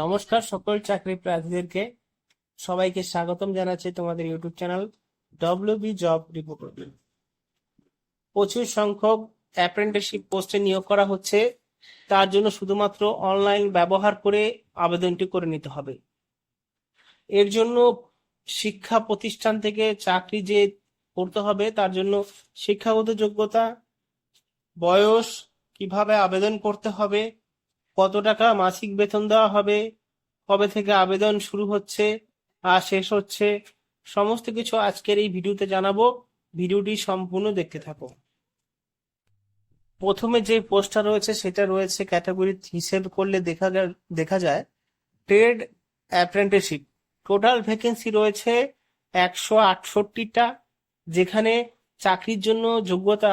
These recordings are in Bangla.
নমস্কার সকল চাকরি প্রার্থীদেরকে সবাইকে স্বাগতম জানাচ্ছি তোমাদের YouTube channel W B job report প্রচুর সংখ্যক অ্যাপ্রেন্টিসশিপ পোস্টে নিয়োগ করা হচ্ছে। তার জন্য শুধুমাত্র অনলাইন ব্যবহার করে আবেদনটি করে নিতে হবে। এর জন্য শিক্ষা প্রতিষ্ঠান থেকে চাকরি যে করতে হবে, তার জন্য শিক্ষাগত যোগ্যতা, বয়স, কীভাবে আবেদন করতে হবে কত টাকা মাসিক বেতন দেওয়া হবে? কবে থেকে আবেদন শুরু হচ্ছে? আর শেষ হচ্ছে? সমস্ত কিছু আজকের এই ভিডিওতে জানাব। ভিডিওটি সম্পূর্ণ দেখতে থাকো। প্রথমে যে পোস্টটা রয়েছে, সেটা রয়েছে ক্যাটাগরি হিসেব করলে দেখা দেখা যায়, ট্রেড অ্যাপ্রেন্টিসশিপ। টোটাল ভ্যাকেন্সি রয়েছে একশো আটষট্টিটা, যেখানে চাকরির জন্য যোগ্যতা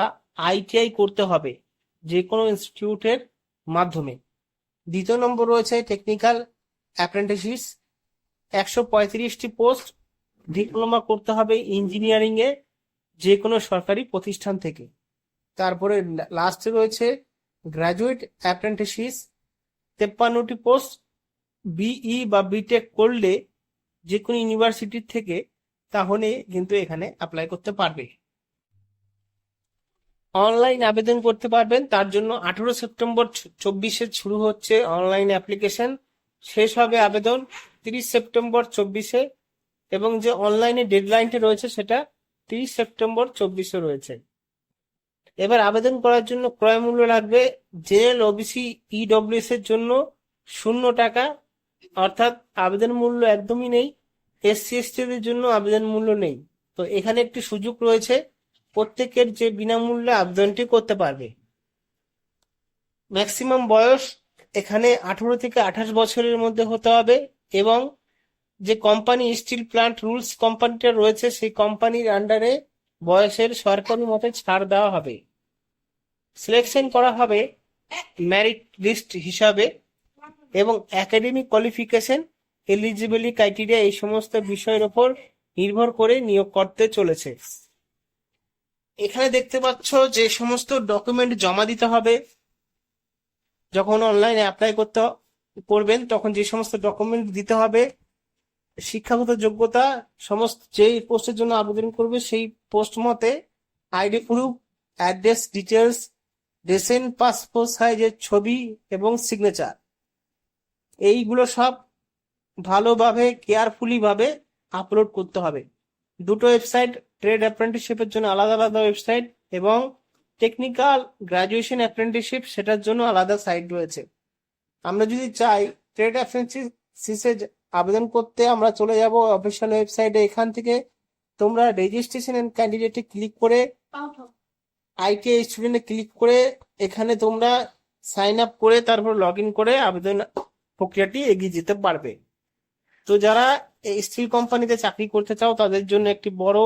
আইটিআই করতে হবে যে কোনো ইনস্টিটিউটের মাধ্যমে। দ্বিতীয় নম্বর রয়েছে টেকনিক্যাল অ্যাপ্রেন্টিসিস একশো পঁয়ত্রিশটি পোস্ট ডিপ্লোমা করতে হবে ইঞ্জিনিয়ারিং এ যে কোনো সরকারি প্রতিষ্ঠান থেকে। তারপরে লাস্টে রয়েছে গ্র্যাজুয়েট অ্যাপ্রেন্টিসিস তেপ্পান্নটি পোস্ট বিই বা বিটেক করলে যে কোনো ইউনিভার্সিটির থেকে, তাহলে কিন্তু এখানে অ্যাপ্লাই করতে পারবে। অনলাইন আবেদন করতে পারবেন। তার জন্য আঠেরো সেপ্টেম্বর চব্বিশে শুরু হচ্ছে অনলাইন অ্যাপ্লিকেশন। শেষ হবে আবেদন তিরিশ সেপ্টেম্বর চব্বিশে এবং যে অনলাইনে ডেডলাইনটা রয়েছে সেটা তিরিশ সেপ্টেম্বর চব্বিশে রয়েছে। এবার আবেদন করার জন্য ক্রয় মূল্য লাগবে জেএল ওবিসি ইডব্লিউএস এর জন্য শূন্য টাকা। অর্থাৎ আবেদন মূল্য একদমই নেই। এসসি এসটি দের জন্য আবেদন মূল্য নেই। তো এখানে একটি সুযোগ রয়েছে। প্রত্যেকের যে বিনামূল্যে আবেদনটি করতে পারবে। ম্যাক্সিমাম বয়স এখানে আঠারো থেকে আঠাশ বছরের মধ্যে হতে হবে এবং যে কোম্পানি স্টিল প্লান্ট রুলস কোম্পানিটা রয়েছে, সেই কোম্পানির আন্ডারে বয়সের সরকারি মতে ছাড় দেওয়া হবে। সিলেকশন করা হবে ম্যারিট লিস্ট হিসাবে এবং একাডেমিক কোয়ালিফিকেশন এলিজিবিলিটি ক্রাইটেরিয়া এই সমস্ত বিষয়ের ওপর নির্ভর করে নিয়োগ করতে চলেছে। এখানে দেখতে পাচ্ছ যে সমস্ত ডকুমেন্ট জমা দিতে হবে। যখন অনলাইনে অ্যাপ্লাই করতে করবেন, তখন যে সমস্ত ডকুমেন্ট দিতে হবে, শিক্ষাগত যোগ্যতা, সমস্ত যেই পোস্টের জন্য আবেদন করবে, সেই পোস্ট মতে ID proof address details recent passport সাইজের ছবি এবং সিগনেচার এইগুলো সব ভালোভাবে কেয়ারফুলিভাবে আপলোড করতে হবে। দুটো ওয়েবসাইট ট্রেড অ্যাপ্রেন্টিসশিপের জন্য আলাদা আলাদা ওয়েবসাইট এবং টেকনিক্যাল গ্রাজুয়েশন অ্যাপ্রেন্টিসশিপ সেটার জন্য আলাদা সাইট রয়েছে। আমরা যদি চাই ট্রেড অ্যাপ্রেন্টিসে আবেদন করতে আমরা চলে যাব অফিসিয়াল ওয়েবসাইটে এখান থেকে তোমরা রেজিস্ট্রেশন এন্ড ক্যান্ডিডেটে ক্লিক করে আইটিআই স্টুডেন্টে ক্লিক করে এখানে তোমরা সাইন আপ করে তারপর লগ ইন করে আবেদন প্রক্রিয়াটি এগিয়ে যেতে পারবে। তো যারা স্টিল কোম্পানিতে চাকরি করতে চাও তাদের জন্য একটি বড়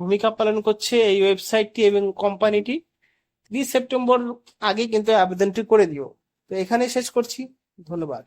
ভূমিকা পালন করছে এই ওয়েবসাইটটি এবং কোম্পানিটি। তিরিশ সেপ্টেম্বর আগে কিন্তু আবেদনটি করে দিও। তো এখানে শেষ করছি। ধন্যবাদ।